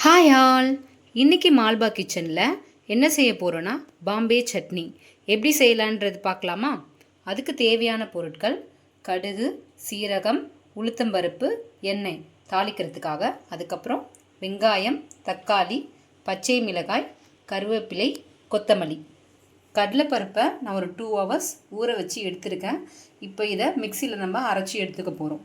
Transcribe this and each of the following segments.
Hi all இன்றைக்கி மால்பா கிச்சனில் என்ன செய்ய போகிறோன்னா பாம்பே சட்னி. எப்படி செய்யலான்றது பார்க்கலாமா? அதுக்கு தேவையான பொருட்கள் கடுகு சீரகம் உளுத்தம்பருப்பு எண்ணெய் தாளிக்கிறதுக்காக. அதுக்கப்புறம் வெங்காயம் தக்காளி பச்சை மிளகாய் கருவேப்பிலை கொத்தமல்லி. கடலைப்பருப்பை நான் ஒரு டூ ஹவர்ஸ் ஊற வச்சு எடுத்திருக்கேன். இப்போ இதை மிக்சியில் நம்ம அரைச்சி எடுத்துக்க போகிறோம்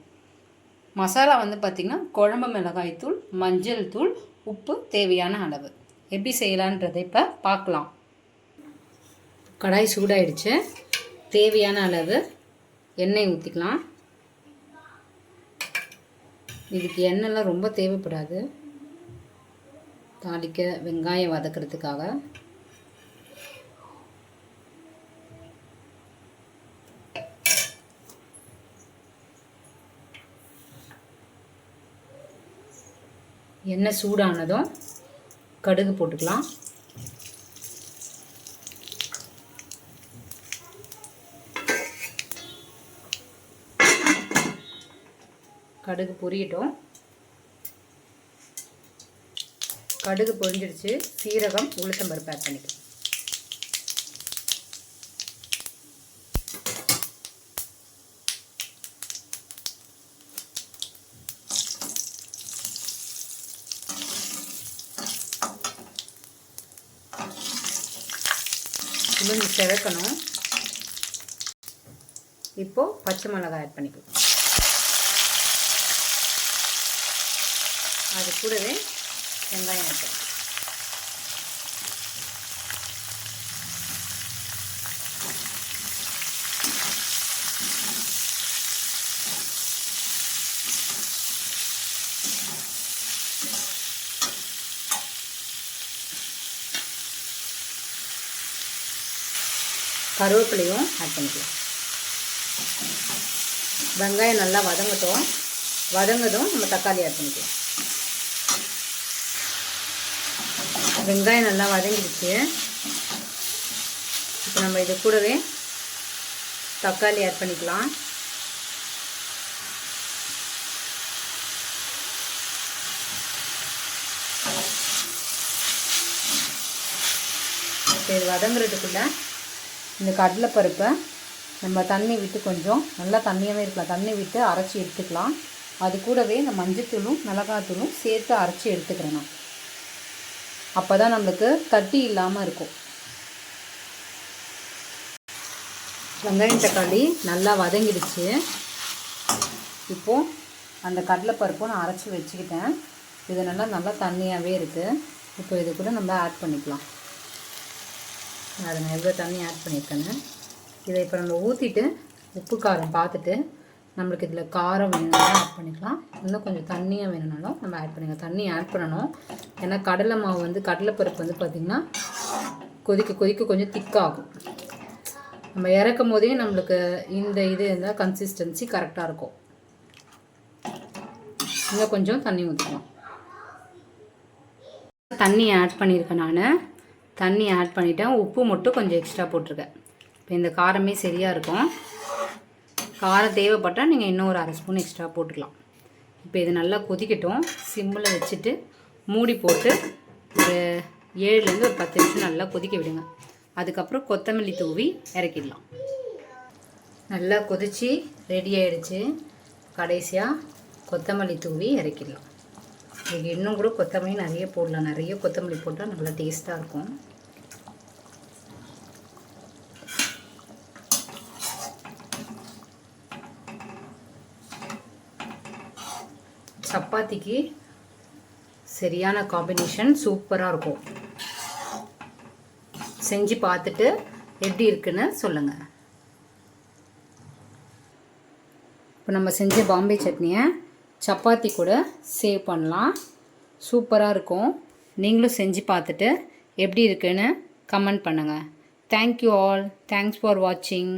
மசாலா வந்து பார்த்திங்கன்னா குழம்பு மிளகாய் தூள் மஞ்சள் தூள் உப்பு தேவையான அளவு. எப்படி செய்யலான்றதை இப்போ பார்க்கலாம். கடாய் சூடாயிடுச்சு. தேவையான அளவு எண்ணெய் ஊற்றிக்கலாம் இதுக்கு எண்ணெய்லாம் ரொம்ப தேவைப்படாது. தாளிக்க வெங்காயம் வதக்கிறதுக்காக. எண்ணெய் சூடானதும் கடுகு போட்டுக்கலாம். கடுகு பொரியட்டும். கடுகு பொரிஞ்சிடுச்சு. சீரகம் உளுத்தம்பருப்பு ஆட் பண்ணிக்கலாம். உளுந்து செவக்கணும். இப்போது பச்சை மிளகாய் ஆட் பண்ணிக்கலாம். அது கூடவே வெங்காயம் ஆட் பண்ணிக்கலாம் கருவேப்பிலையும் ஆட் பண்ணிக்கலாம். வெங்காயம் நல்லா வதங்கட்டும். வதங்கதும் நம்ம தக்காளி ஆட் பண்ணிக்கலாம். வெங்காயம் நல்லா வதங்கிடுச்சு. இப்போ நம்ம இது கூடவே தக்காளி ஆட் பண்ணிக்கலாம். இப்போ இது வதங்குறதுக்குள்ளே இந்த கடலைப்பருப்பை நம்ம தண்ணி விட்டு கொஞ்சம் நல்லா தண்ணியாகவே இருக்கலாம். தண்ணி விட்டு அரைச்சி எடுத்துக்கலாம். அது கூடவே இந்த மஞ்சத்தூளும் மிளகாத்தூளும் சேர்த்து அரைச்சி எடுத்துக்கிறேன் நான். அப்போ தான் நம்மளுக்கு கட்டி இல்லாமல் இருக்கும். வெங்காயம் தக்காளி நல்லா வதங்கிடுச்சு. இப்போது அந்த கடலைப்பருப்பும் நான் அரைச்சி வச்சுக்கிட்டேன். இது நல்லா நல்லா தண்ணியாகவே இருக்குது இப்போ இது கூட நம்ம ஆட் பண்ணிக்கலாம். அது நான் எவ்வளோ தண்ணி ஆட் பண்ணியிருக்கேன்னு. இதை இப்போ நம்ம ஊற்றிட்டு உப்பு காரம் பார்த்துட்டு நம்மளுக்கு இதில் காரம் வேணும்னாலும் ஆட் பண்ணிக்கலாம். இன்னும் கொஞ்சம் தண்ணியாக வேணும்னாலும் நம்ம ஆட் பண்ணிக்கலாம். தண்ணி ஆட் பண்ணணும். ஏன்னா கடலை மாவு வந்து கடலைப்பருப்பு வந்து பார்த்திங்கன்னா கொதிக்க கொதிக்க கொஞ்சம் திக்காகும் நம்ம இறக்கும் போதே நம்மளுக்கு இந்த இது இருந்தால் கன்சிஸ்டன்சி கரெக்டாக இருக்கும். இன்னும் கொஞ்சம் தண்ணி ஊற்றிக்கலாம் தண்ணி ஆட் பண்ணியிருக்கேன் நான். தண்ணி ஆட் பண்ணிட்டேன். உப்பு மட்டும் கொஞ்சம் எக்ஸ்ட்ரா போட்டிருக்கேன். இப்போ இந்த காரமே சரியாக இருக்கும். காரம் தேவைப்பட்டால் நீங்கள் இன்னும் ஒரு அரை ஸ்பூன் எக்ஸ்ட்ரா போட்டுக்கலாம். இப்போ இது நல்லா கொதிக்கட்டும். சிம்மில் வச்சுட்டு மூடி போட்டு ஒரு ஏழுலேருந்து ஒரு பத்து நிமிஷம் நல்லா கொதிக்க விடுங்க. அதுக்கப்புறம் கொத்தமல்லி தூவி இறக்கிடலாம். நல்லா கொதித்து ரெடி ஆகிடுச்சு கடைசியாக கொத்தமல்லி தூவி இறக்கிடலாம். இன்னும் கூட கொத்தமல்லி நிறைய போடலாம். நிறைய கொத்தமல்லி போட்டால் நல்லா டேஸ்ட்டாக இருக்கும். சப்பாத்திக்கு சரியான காம்பினேஷன் சூப்பராக இருக்கும். செஞ்சு பார்த்துட்டு எப்படி இருக்குன்னு சொல்லுங்கள் இப்போ நம்ம செஞ்ச பாம்பே சட்னியை சப்பாத்தி கூட சேவ் பண்ணலாம். சூப்பராக இருக்கும். நீங்களும் செஞ்சு பார்த்துட்டு எப்படி இருக்குன்னு கமெண்ட் பண்ணுங்கள் தேங்க்யூ ஆல் தேங்க்ஸ் ஃபார் வாட்சிங்